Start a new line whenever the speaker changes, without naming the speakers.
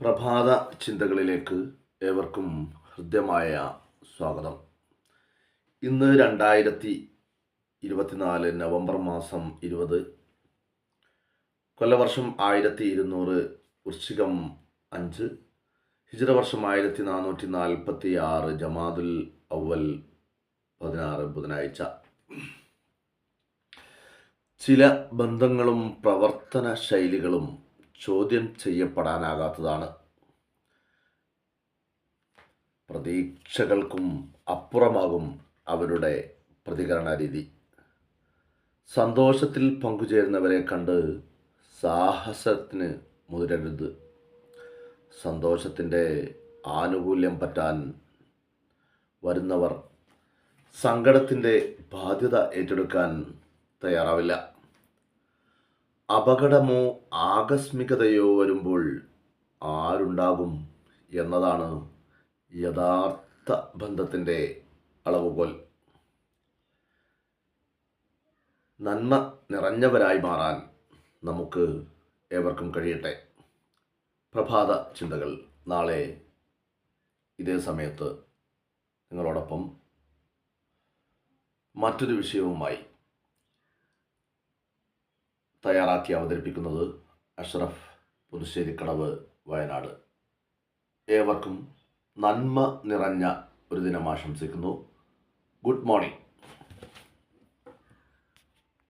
പ്രഭാത ചിന്തകളിലേക്ക് ഏവർക്കും ഹൃദ്യമായ സ്വാഗതം. ഇന്ന് രണ്ടായിരത്തി ഇരുപത്തിനാല് നവംബർ മാസം ഇരുപത്. കൊല്ലവർഷം ആയിരത്തി ഇരുന്നൂറ് വൃശ്ചികം അഞ്ച്. ഹിജറ വർഷം ആയിരത്തി നാനൂറ്റി നാൽപ്പത്തി ആറ് ജമാദുൽ അവൽ പതിനാറ് ബുധനാഴ്ച. ചില ബന്ധങ്ങളും പ്രവർത്തന ശൈലികളും ചോദ്യം ചെയ്യപ്പെടാനാകാത്തതാണ്. പ്രതീക്ഷകൾക്കും അപ്പുറമാകും അവരുടെ പ്രതികരണ രീതി സന്തോഷത്തിൽ പങ്കുചേരുന്നവരെ കണ്ട് സാഹസത്തിന് മുതിരരുത്. സന്തോഷത്തിന്റെ ആനുകൂല്യം പറ്റാൻ വരുന്നവർ സങ്കടത്തിന്റെ ബാധ്യത ഏറ്റെടുക്കാൻ തയ്യാറാവില്ല. അപകടമോ ആകസ്മികതയോ വരുമ്പോൾ ആരുണ്ടാകും എന്നതാണ് യഥാർത്ഥ ബന്ധത്തിന്റെ അളവുകോൽ. നന്മ നിറഞ്ഞവരായി മാറാൻ നമുക്ക് ഏവർക്കും കഴിയട്ടെ. പ്രഭാത ചിന്തകൾ നാളെ ഇതേ സമയത്ത്. നിങ്ങളോടൊപ്പം മറ്റൊരു വിഷയവുമായി തയ്യാറാക്കി അവതരിപ്പിക്കുന്നത് അഷ്റഫ് പുതുശ്ശേരിക്കടവ് വയനാട്. ഏവർക്കും നന്മ നിറഞ്ഞ ഒരു ദിനം ആശംസിക്കുന്നു. Good morning.